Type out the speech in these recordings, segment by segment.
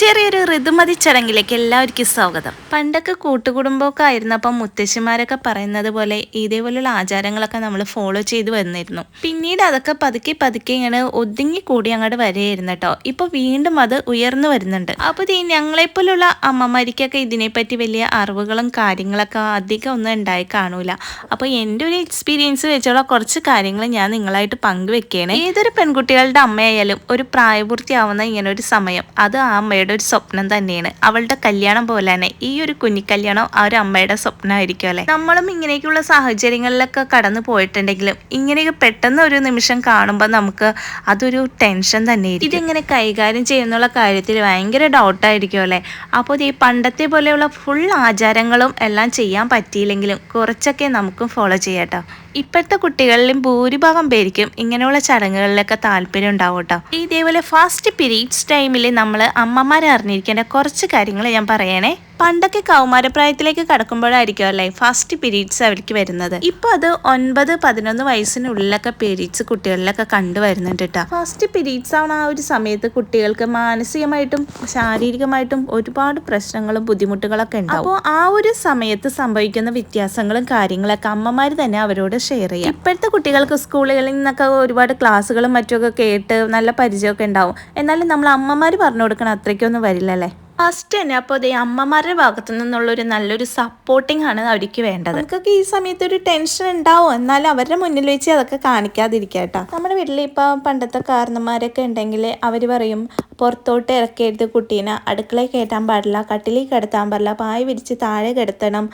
ചെറിയൊരു ഋതുമതി ചടങ്ങിലേക്ക് എല്ലാവർക്കും സ്വാഗതം. പണ്ടൊക്കെ കൂട്ടുകുടുംബമൊക്കെ ആയിരുന്നപ്പം മുത്തശ്ശിമാരൊക്കെ പറയുന്നത് പോലെ ഇതേപോലുള്ള ആചാരങ്ങളൊക്കെ നമ്മൾ ഫോളോ ചെയ്ത് വന്നിരുന്നു. പിന്നീട് അതൊക്കെ പതുക്കെ പതുക്കെ ഇങ്ങനെ ഒതുങ്ങി കൂടി അങ്ങോട്ട് വരെയായിരുന്നു കേട്ടോ ഇപ്പൊ വീണ്ടും അത് ഉയർന്നു വരുന്നുണ്ട്. അപ്പൊ ഈ ഞങ്ങളെപ്പോലുള്ള അമ്മമാരിക്കൊക്കെ ഇതിനെപ്പറ്റി വലിയ അറിവുകളും കാര്യങ്ങളൊക്കെ അധികം ഒന്നും ഉണ്ടായി കാണൂല. അപ്പോൾ എന്റെ ഒരു എക്സ്പീരിയൻസ് വെച്ചുള്ള കുറച്ച് കാര്യങ്ങൾ ഞാൻ നിങ്ങളായിട്ട് പങ്കുവെക്കുകയാണ് ഏതൊരു പെൺകുട്ടികളുടെ അമ്മയായാലും ഒരു പ്രായപൂർത്തിയാവുന്ന ഇങ്ങനെ ഒരു സമയം. അത് ആ അമ്മയുടെ ഒരു സ്വപ്നം തന്നെയാണ്. അവളുടെ കല്യാണം പോലെ തന്നെ ഈ ഒരു കുഞ്ഞിക്കല്യാണം ആ ഒരു അമ്മയുടെ സ്വപ്നമായിരിക്കും അല്ലെ? നമ്മളും ഇങ്ങനെയൊക്കെയുള്ള സാഹചര്യങ്ങളിലൊക്കെ കടന്നു പോയിട്ടുണ്ടെങ്കിലും ഇങ്ങനെയൊക്കെ പെട്ടെന്ന് ഒരു നിമിഷം കാണുമ്പോൾ നമുക്ക് അതൊരു ടെൻഷൻ തന്നെ ഇതിങ്ങനെ കൈകാര്യം ചെയ്യുന്നുള്ള കാര്യത്തിൽ ഭയങ്കര ഡൗട്ടായിരിക്കും അല്ലേ? അപ്പോൾ ഈ പണ്ടത്തെ പോലെയുള്ള ഫുൾ ആചാരങ്ങളും എല്ലാം ചെയ്യാൻ പറ്റിയില്ലെങ്കിലും കുറച്ചൊക്കെ നമുക്കും ഫോളോ ചെയ്യാട്ടോ ഇപ്പോഴത്തെ കുട്ടികളിലും ഭൂരിഭാഗം പേർക്കും ഇങ്ങനെയുള്ള ചടങ്ങുകളിലൊക്കെ താല്പര്യം ഉണ്ടാവും കേട്ടോ. ഇതേപോലെ ഫസ്റ്റ് പീരീഡ്സ് ടൈമിൽ നമ്മൾ അമ്മമാരെ അറിഞ്ഞിരിക്കേണ്ട കുറച്ച് കാര്യങ്ങൾ ഞാൻ പറയണേ. പണ്ടൊക്കെ കൗമാരപ്രായത്തിലേക്ക് കടക്കുമ്പോഴായിരിക്കും അല്ലേ ഫസ്റ്റ് പീരീഡ്സ് അവർക്ക് വരുന്നത്. ഇപ്പൊ അത് ഒൻപത് പതിനൊന്ന് വയസ്സിനുള്ളിലൊക്കെ പീരീഡ്സ് കുട്ടികളിലൊക്കെ കണ്ടുവരുന്നുണ്ട് കേട്ടോ ഫസ്റ്റ് പീരീഡ്സ് ആണ് ആ ഒരു സമയത്ത് കുട്ടികൾക്ക് മാനസികമായിട്ടും ശാരീരികമായിട്ടും ഒരുപാട് പ്രശ്നങ്ങളും ബുദ്ധിമുട്ടുകളൊക്കെ ഉണ്ടാവും. അപ്പോൾ ആ ഒരു സമയത്ത് സംഭവിക്കുന്ന വ്യത്യാസങ്ങളും കാര്യങ്ങളൊക്കെ അമ്മമാർ തന്നെ അവരോട് ഷെയർ ചെയ്യാം. ഇപ്പോഴത്തെ കുട്ടികൾക്ക് സ്കൂളുകളിൽ നിന്നൊക്കെ ഒരുപാട് ക്ലാസ്സുകളും മറ്റുമൊക്കെ കേട്ട് നല്ല പരിചയമൊക്കെ ഉണ്ടാവും. എന്നാലും നമ്മൾ അമ്മമാർ പറഞ്ഞു കൊടുക്കണം അത്രയ്ക്കൊന്നും വരില്ല അല്ലേ ഫസ്റ്റ് തന്നെ അപ്പോൾ അതേ അമ്മമാരുടെ ഭാഗത്തു നിന്നുള്ള ഒരു നല്ലൊരു സപ്പോർട്ടിംഗ് ആണ് അവർക്ക് വേണ്ടത്. നമുക്കൊക്കെ ഈ സമയത്ത് ഒരു ടെൻഷൻ ഉണ്ടാവും. എന്നാലും അവരുടെ മുന്നിൽ വെച്ച് അതൊക്കെ കാണിക്കാതിരിക്കുക കേട്ടോ. നമ്മുടെ വീട്ടിൽ ഇപ്പോൾ പണ്ടത്തെ കാരണന്മാരൊക്കെ ഉണ്ടെങ്കിൽ അവർ പറയും പുറത്തോട്ട് ഇറക്കരുത് കുട്ടീനെ. അടുക്കളയിൽ കയറ്റാൻ പാടില്ല. കട്ടിലിൽ കിടത്താൻ പാടില്ല. പായ വിരിച്ച് താഴെ കിടത്തണം.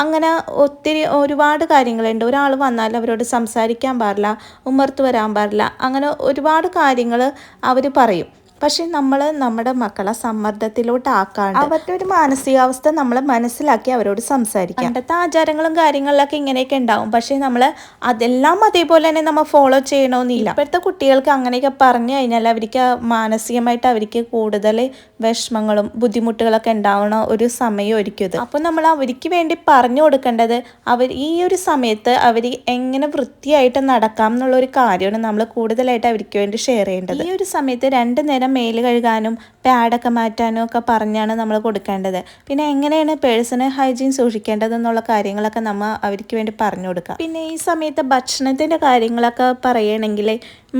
അങ്ങനെ ഒത്തിരി ഒരുപാട് കാര്യങ്ങളുണ്ട്. ഒരാൾ വന്നാൽ അവരോട് സംസാരിക്കാൻ പാടില്ല. ഉമ്മർത്ത് വരാൻ പാടില്ല. അങ്ങനെ ഒരുപാട് കാര്യങ്ങൾ അവർ പറയും. പക്ഷെ നമ്മൾ നമ്മുടെ മക്കളെ സമ്മർദ്ദത്തിലോട്ട് ആക്കാണ്ട് അവരുടെ ഒരു മാനസികാവസ്ഥ നമ്മൾ മനസ്സിലാക്കി അവരോട് സംസാരിക്കാം. പണ്ടത്തെ ആചാരങ്ങളും കാര്യങ്ങളിലൊക്കെ ഇങ്ങനെയൊക്കെ ഉണ്ടാവും. പക്ഷെ നമ്മൾ അതെല്ലാം അതേപോലെ തന്നെ നമ്മൾ ഫോളോ ചെയ്യണമെന്നില്ല ഇപ്പോഴത്തെ കുട്ടികൾക്ക് അങ്ങനെയൊക്കെ പറഞ്ഞു കഴിഞ്ഞാൽ അവർക്ക് മാനസികമായിട്ട് അവർക്ക് കൂടുതൽ വിഷമങ്ങളും ബുദ്ധിമുട്ടുകളൊക്കെ ഉണ്ടാവണ ഒരു സമയമായിരിക്കും ഇത് അപ്പോൾ നമ്മൾ അവർക്ക് വേണ്ടി പറഞ്ഞു കൊടുക്കേണ്ടത് അവർ ഈ ഒരു സമയത്ത് അവർ എങ്ങനെ വൃത്തിയായിട്ട് നടക്കാം എന്നുള്ള ഒരു കാര്യമാണ് നമ്മൾ കൂടുതലായിട്ട് അവർക്ക് വേണ്ടി ഷെയർ ചെയ്യേണ്ടത്. ഈ ഒരു സമയത്ത് രണ്ട് നേരം മേൽ കഴുകാനും പാഡൊക്കെ മാറ്റാനും ഒക്കെ പറഞ്ഞാണ് നമ്മൾ കൊടുക്കേണ്ടത്. പിന്നെ എങ്ങനെയാണ് പേഴ്സണൽ ഹൈജീൻ സൂക്ഷിക്കേണ്ടത് എന്നുള്ള കാര്യങ്ങളൊക്കെ നമ്മൾ അവർക്ക് വേണ്ടി പറഞ്ഞു കൊടുക്കാം. പിന്നെ ഈ സമയത്ത് ഭക്ഷണത്തിന്റെ കാര്യങ്ങളൊക്കെ പറയുകയാണെങ്കിൽ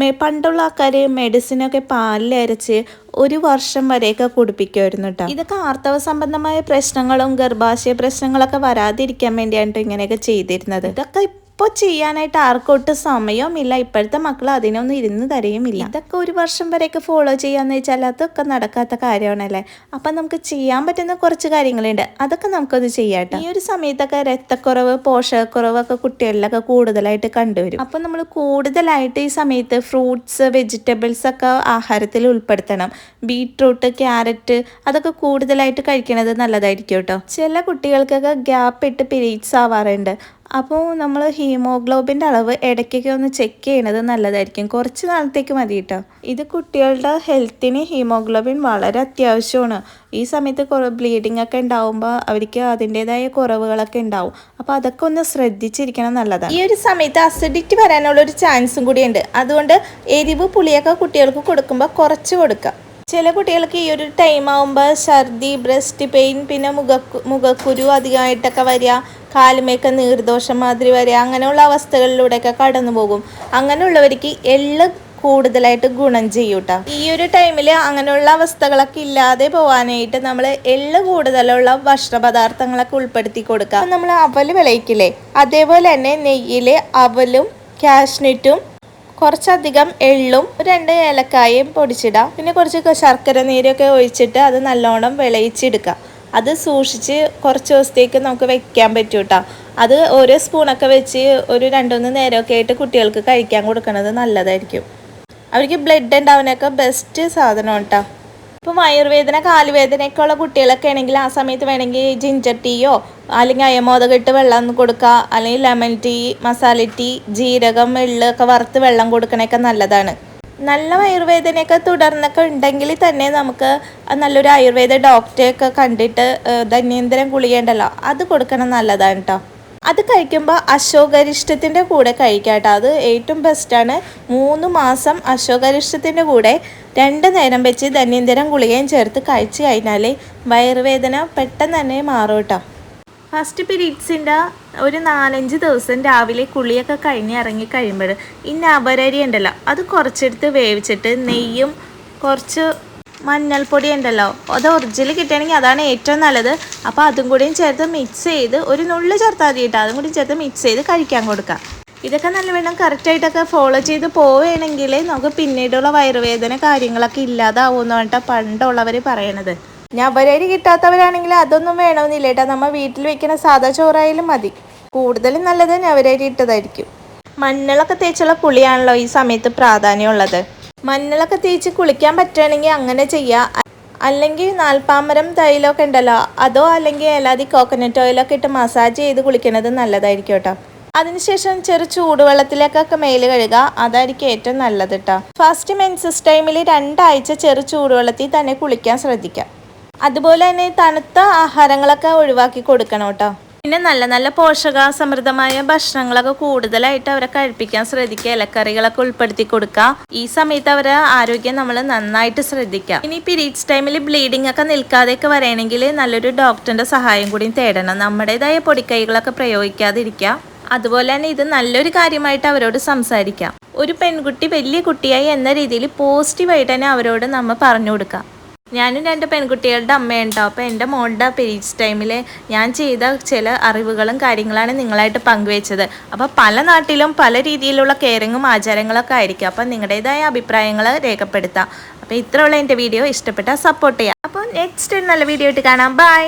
മെ പണ്ടുള്ള ആൾക്കാർ മെഡിസിനൊക്കെ പാലിൽ അരച്ച് ഒരു വർഷം വരെയൊക്കെ കുടിപ്പിക്കുമായിരുന്നു കേട്ടോ ഇതൊക്കെ ആർത്തവ സംബന്ധമായ പ്രശ്നങ്ങളും ഗർഭാശയ പ്രശ്നങ്ങളൊക്കെ വരാതിരിക്കാൻ വേണ്ടിയാണ് ഇങ്ങനെയൊക്കെ ചെയ്തിരുന്നത്. ഇതൊക്കെ ഇപ്പോൾ ചെയ്യാനായിട്ട് ആർക്കൊട്ട് സമയവുമില്ല. ഇപ്പോഴത്തെ മക്കൾ അതിനൊന്നും ഇരുന്ന് തരയുമില്ല ഇതൊക്കെ ഒരു വർഷം വരെയൊക്കെ ഫോളോ ചെയ്യാമെന്ന് വെച്ചാൽ അതൊക്കെ നടക്കാത്ത കാര്യമാണല്ലേ? അപ്പം നമുക്ക് ചെയ്യാൻ പറ്റുന്ന കുറച്ച് കാര്യങ്ങളുണ്ട്. അതൊക്കെ നമുക്കത് ചെയ്യാട്ടോ. ഈ ഒരു സമയത്തൊക്കെ രക്തക്കുറവ് പോഷകക്കുറവൊക്കെ കുട്ടികളിലൊക്കെ കൂടുതലായിട്ട് കണ്ടുവരും. അപ്പം നമ്മൾ കൂടുതലായിട്ട് ഈ സമയത്ത് ഫ്രൂട്ട്സ് വെജിറ്റബിൾസ് ഒക്കെ ആഹാരത്തിൽ ഉൾപ്പെടുത്തണം. ബീട്രൂട്ട് ക്യാരറ്റ് അതൊക്കെ കൂടുതലായിട്ട് കഴിക്കണത് നല്ലതായിരിക്കും കേട്ടോ. ചില കുട്ടികൾക്കൊക്കെ ഗ്യാപ്പ് ഇട്ട് പീരീഡ്സ് ആവാറുണ്ട്. അപ്പോൾ നമ്മൾ ഹീമോഗ്ലോബിന്റെ അളവ് ഇടയ്ക്കൊക്കെ ഒന്ന് ചെക്ക് ചെയ്യണത് നല്ലതായിരിക്കും. കുറച്ച് നാളത്തേക്ക് മതി കേട്ടോ ഇത് കുട്ടികളുടെ ഹെൽത്തിന് ഹീമോഗ്ലോബിൻ വളരെ അത്യാവശ്യമാണ്. ഈ സമയത്ത് ബ്ലീഡിംഗ് ഒക്കെ ഉണ്ടാവുമ്പോൾ അവർക്ക് അതിന്റേതായ കുറവുകളൊക്കെ ഉണ്ടാവും. അപ്പോൾ അതൊക്കെ ഒന്ന് ശ്രദ്ധിച്ചിരിക്കണം നല്ലതാണ്. ഈ ഒരു സമയത്ത് അസിഡിറ്റി വരാനുള്ള ഒരു ചാൻസും കൂടിയുണ്ട്. അതുകൊണ്ട് എരിവ് പുളിയൊക്കെ കുട്ടികൾക്ക് കൊടുക്കുമ്പോൾ കുറച്ച് കൊടുക്കുക ചില കുട്ടികൾക്ക് ഈ ഒരു ടൈം ആകുമ്പോൾ ഛർദി ബ്രസ്റ്റ് പെയിൻ പിന്നെ മുഖ മുഖക്കുരു അധികമായിട്ടൊക്കെ വരിക കാലുമേക്ക് നീർദോഷം മാതിരി വരെ അങ്ങനെയുള്ള അവസ്ഥകളിലൂടെയൊക്കെ കടന്നു പോകും അങ്ങനെയുള്ളവർക്ക് എള്ള് കൂടുതലായിട്ട് ഗുണം ചെയ്യൂട്ടോ. ഈ ഒരു ടൈമിൽ അങ്ങനെയുള്ള അവസ്ഥകളൊക്കെ ഇല്ലാതെ പോകാനായിട്ട് നമ്മൾ എള്ള് കൂടുതലുള്ള ഭക്ഷണപദാർത്ഥങ്ങളൊക്കെ ഉൾപ്പെടുത്തി കൊടുക്കുക. നമ്മൾ അവൽ വിളയിക്കില്ലേ? അതേപോലെ തന്നെ നെയ്യിൽ അവലും കാഷ്നെറ്റും കുറച്ചധികം എള്ളും രണ്ട് ഏലക്കായും പൊടിച്ചിടാം പിന്നെ കുറച്ച് ശർക്കര നീരൊക്കെ ഒഴിച്ചിട്ട് അത് നല്ലോണം വിളയിച്ചെടുക്കുക. അത് സൂക്ഷിച്ച് കുറച്ച് ദിവസത്തേക്ക് നമുക്ക് വെക്കാൻ പറ്റും കേട്ടോ അത് ഓരോ സ്പൂണൊക്കെ വെച്ച് ഒരു രണ്ടുമൂന്ന് നേരമൊക്കെ ആയിട്ട് കുട്ടികൾക്ക് കഴിക്കാൻ കൊടുക്കുന്നത് നല്ലതായിരിക്കും. അവർക്ക് ബ്ലഡ് ഉണ്ടാവുന്നൊക്കെ ബെസ്റ്റ് സാധനം കേട്ടോ ഇപ്പം വയറുവേദന കാലുവേദനയൊക്കെ ഉള്ള കുട്ടികളൊക്കെ ആണെങ്കിൽ ആ സമയത്ത് വേണമെങ്കിൽ ജിഞ്ചർ ടീയോ അല്ലെങ്കിൽ അയമോദകം ഇട്ട് വെള്ളം കൊടുക്കുക അല്ലെങ്കിൽ ലെമൺ ടീ മസാല ടീ ജീരകം വെള്ളമൊക്കെ വറുത്ത് വെള്ളം കൊടുക്കണൊക്കെ നല്ലതാണ്. നല്ല വയറുവേദനയൊക്കെ തുടർന്നൊക്കെ ഉണ്ടെങ്കിൽ തന്നെ നമുക്ക് നല്ലൊരു ആയുർവേദ ഡോക്ടറെ ഒക്കെ കണ്ടിട്ട് ധന്യന്തരം കുളിയേണ്ടല്ലോ അത് കൊടുക്കണം നല്ലതാണ് കേട്ടോ അത് കഴിക്കുമ്പോൾ അശോകരിഷ്ടത്തിന്റെ കൂടെ കഴിക്കാട്ടോ അത് ഏറ്റവും ബെസ്റ്റാണ് മൂന്ന് മാസം അശോകരിഷ്ടത്തിന്റെ കൂടെ രണ്ട് നേരം വെച്ച് ധന്യന്തരം ഗുളികയും ചേർത്ത് കഴിച്ച് കഴിഞ്ഞാൽ വയറുവേദന പെട്ടെന്ന് തന്നെ മാറും കേട്ടോ ഫസ്റ്റ് പീരീഡ്സിന്റെ ഒരു നാലഞ്ച് ദിവസം രാവിലെ കുളിയൊക്കെ കഴിഞ്ഞ് ഇറങ്ങി കഴിയുമ്പോൾ ഈ നവരരി ഉണ്ടല്ലോ അത് കുറച്ചെടുത്ത് വേവിച്ചിട്ട് നെയ്യും കുറച്ച് മഞ്ഞൾപ്പൊടി ഉണ്ടല്ലോ അത് ഒറിജിനൽ കിട്ടുകയാണെങ്കിൽ അതാണ് ഏറ്റവും നല്ലത്. അപ്പോൾ അതും കൂടിയും ചേർത്ത് മിക്സ് ചെയ്ത് ഒരു നുള്ളു ചേർത്താൽ മതി കേട്ടോ അതും കൂടി ചേർത്ത് മിക്സ് ചെയ്ത് കഴിക്കാൻ കൊടുക്കാം. ഇതൊക്കെ നല്ലവണ്ണം കറക്റ്റായിട്ടൊക്കെ ഫോളോ ചെയ്ത് പോവുകയാണെങ്കിൽ നമുക്ക് പിന്നീടുള്ള വയറുവേദന കാര്യങ്ങളൊക്കെ ഇല്ലാതാവുമെന്ന് പറഞ്ഞിട്ട് പണ്ടുള്ളവർ പറയണത്. ഞവരരി കിട്ടാത്തവരാണെങ്കിൽ അതൊന്നും വേണമെന്നില്ല. കേട്ടോ നമ്മൾ വീട്ടിൽ വെക്കുന്ന സാധാ ചോറായാലും മതി. കൂടുതലും നല്ലത് ഞവരരി ഇട്ടതായിരിക്കും. മഞ്ഞളൊക്കെ തേച്ചുള്ള കുളിയാണല്ലോ ഈ സമയത്ത് പ്രാധാന്യമുള്ളത്. മഞ്ഞളൊക്കെ തേച്ച് കുളിക്കാൻ പറ്റുകയാണെങ്കിൽ അങ്ങനെ ചെയ്യുക അല്ലെങ്കിൽ നാൽപ്പാമരം തൈലൊക്കെ ഉണ്ടല്ലോ അതോ അല്ലെങ്കിൽ അല്ലാതെ കോക്കനട്ട് ഓയിലൊക്കെ ഇട്ട് മസാജ് ചെയ്ത് കുളിക്കുന്നത് നല്ലതായിരിക്കും കേട്ടോ. അതിനുശേഷം ചെറു ചൂടുവെള്ളത്തിലേക്കൊക്കെ മേൽ കഴുകുക അതായിരിക്കും ഏറ്റവും നല്ലത് കേട്ടോ. ഫസ്റ്റ് മെൻസസ് ടൈമിൽ രണ്ടാഴ്ച ചെറു ചൂടുവെള്ളത്തിൽ തന്നെ കുളിക്കാൻ ശ്രദ്ധിക്കാം. അതുപോലെ തന്നെ തണുത്ത ആഹാരങ്ങളൊക്കെ ഒഴിവാക്കി കൊടുക്കണം കേട്ടോ. പിന്നെ നല്ല നല്ല പോഷകസമൃദ്ധമായ ഭക്ഷണങ്ങളൊക്കെ കൂടുതലായിട്ട് അവരെ കഴിപ്പിക്കാൻ ശ്രദ്ധിക്കുക. ഇലക്കറികളൊക്കെ ഉൾപ്പെടുത്തി കൊടുക്കുക. ഈ സമയത്ത് അവരെ ആരോഗ്യം നമ്മൾ നന്നായിട്ട് ശ്രദ്ധിക്കുക. ഇനി പിരീഡ്സ് ടൈമിൽ ബ്ലീഡിംഗ് ഒക്കെ നിൽക്കാതെയൊക്കെ വരണമെങ്കിൽ നല്ലൊരു ഡോക്ടറിന്റെ സഹായം കൂടി തേടണം. നമ്മുടേതായ പൊടിക്കൈകളൊക്കെ പ്രയോഗിക്കാതിരിക്കുക. അതുപോലെ തന്നെ ഇത് നല്ലൊരു കാര്യമായിട്ട് അവരോട് സംസാരിക്കാം ഒരു പെൺകുട്ടി വലിയ കുട്ടിയായി എന്ന രീതിയിൽ പോസിറ്റീവായിട്ട് തന്നെ അവരോട് നമ്മൾ പറഞ്ഞു കൊടുക്കാം ഞാനും രണ്ട് പെൺകുട്ടികളുടെ അമ്മയുണ്ടാവും അപ്പോൾ എന്റെ മോളുടെ പീരീഡ്സ് ടൈമിൽ ഞാൻ ചെയ്ത ചില അറിവുകളും കാര്യങ്ങളാണ് നിങ്ങളായിട്ട് പങ്കുവെച്ചത്. അപ്പോൾ പല നാട്ടിലും പല രീതിയിലുള്ള കെയറിങ്ങും ആചാരങ്ങളൊക്കെ ആയിരിക്കും. അപ്പോൾ നിങ്ങളുടേതായ അഭിപ്രായങ്ങൾ രേഖപ്പെടുത്താം. അപ്പോൾ ഇത്രയുള്ള എന്റെ വീഡിയോ. ഇഷ്ടപ്പെട്ടാൽ സപ്പോർട്ട് ചെയ്യാം. അപ്പോൾ നെക്സ്റ്റ് നല്ല വീഡിയോ ആയിട്ട് കാണാം. ബൈ